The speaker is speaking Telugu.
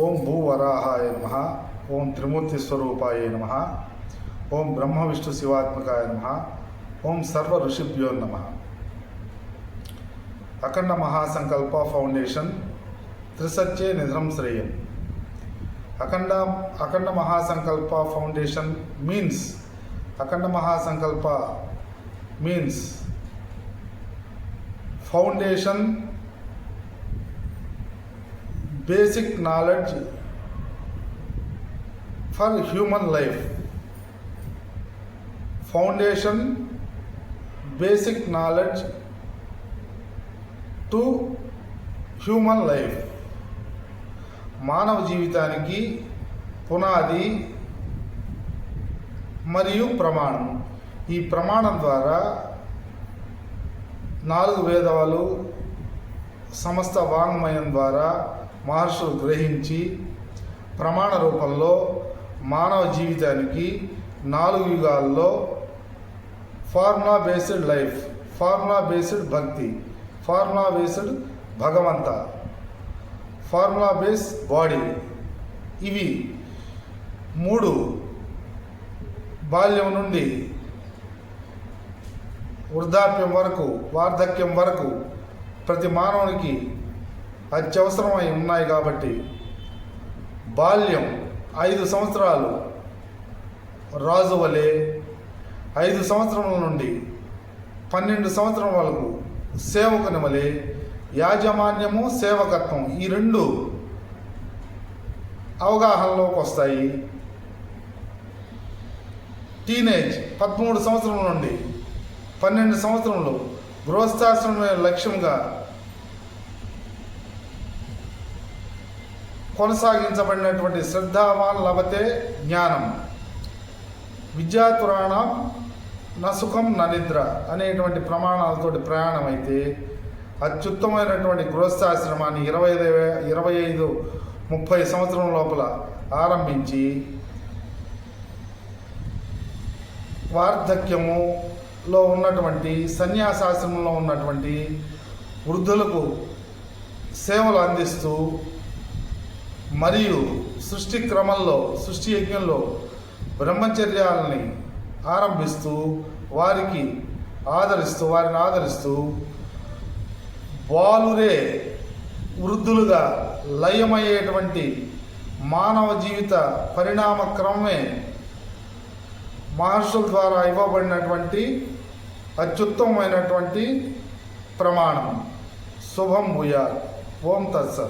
ఓం భూవరాహాయ నమ ఓం త్రిమూర్తి స్వరూపాయ నమ ఓం బ్రహ్మ విష్ణు శివాత్మకాయ నమ ఓం సర్వ ఋషిభ్యో నమ. అఖండ మహాసంకల్ప ఫౌండేషన్ త్రిసత్యే నిధం శ్రేయం. Akhanda Akhanda Mahasankalpa foundation means Akhanda Mahasankalpa means foundation basic knowledge for human life foundation basic knowledge to human life మానవ జీవితానికి పునాది మరియు ప్రమాణం ఈ ప్రమాణం ద్వారా నాలుగు వేదవాలు సమస్త వాంగ్మయం ద్వారా మహర్షులు గ్రహించి ప్రమాణ రూపంలో మానవ జీవితానికి నాలుగు యుగాల్లో formula based life formula based భక్తి ఫార్ములా బేస్డ్ భగవంత ఫార్ములా బేస్ బాడీ. ఇవి మూడు బాల్యం నుండి వృద్ధాప్యం వరకు వార్ధక్యం వరకు ప్రతి మానవునికి అత్యవసరమై ఉన్నాయి కాబట్టి బాల్యం ఐదు సంవత్సరాలు. రాజు వలె ఐదు సంవత్సరముల నుండి పన్నెండు సంవత్సరం వరకు సేవకుని వలె యాజమాన్యము సేవకత్వం ఈ రెండు అవగాహనలోకి వస్తాయి. టీనేజ్ పదమూడు సంవత్సరం నుండి పన్నెండు సంవత్సరంలో గృహస్థాశ్రమే లక్ష్యంగా కొనసాగించబడినటువంటి శ్రద్ధావాన్ లభతే జ్ఞానం. విద్యాతురాణం నసుఖం ననిద్ర అనేటువంటి ప్రమాణాలతోటి ప్రయాణం అయితే అత్యుత్తమైనటువంటి గృహస్థాశ్రమాన్ని ఇరవై ఐదు ఇరవై ఐదు ముప్పై సంవత్సరం లోపల ఆరంభించి వార్ధక్యములో ఉన్నటువంటి సన్యాసాశ్రమంలో ఉన్నటువంటి వృద్ధులకు సేవలు అందిస్తూ మరియు సృష్టి క్రమంలో సృష్టి యజ్ఞంలో బ్రహ్మచర్యాలని ఆరంభిస్తూ వారికి ఆదరిస్తూ వారిని ఆదరిస్తూ బాలురే వృద్ధులుగా లయమయ్యేటువంటి మానవ జీవిత పరిణామ క్రమమే మహర్షుల ద్వారా ఇవ్వబడినటువంటి అత్యుత్తమమైనటువంటి ప్రమాణం. శుభం భూయాల్ ఓం తత్సత్.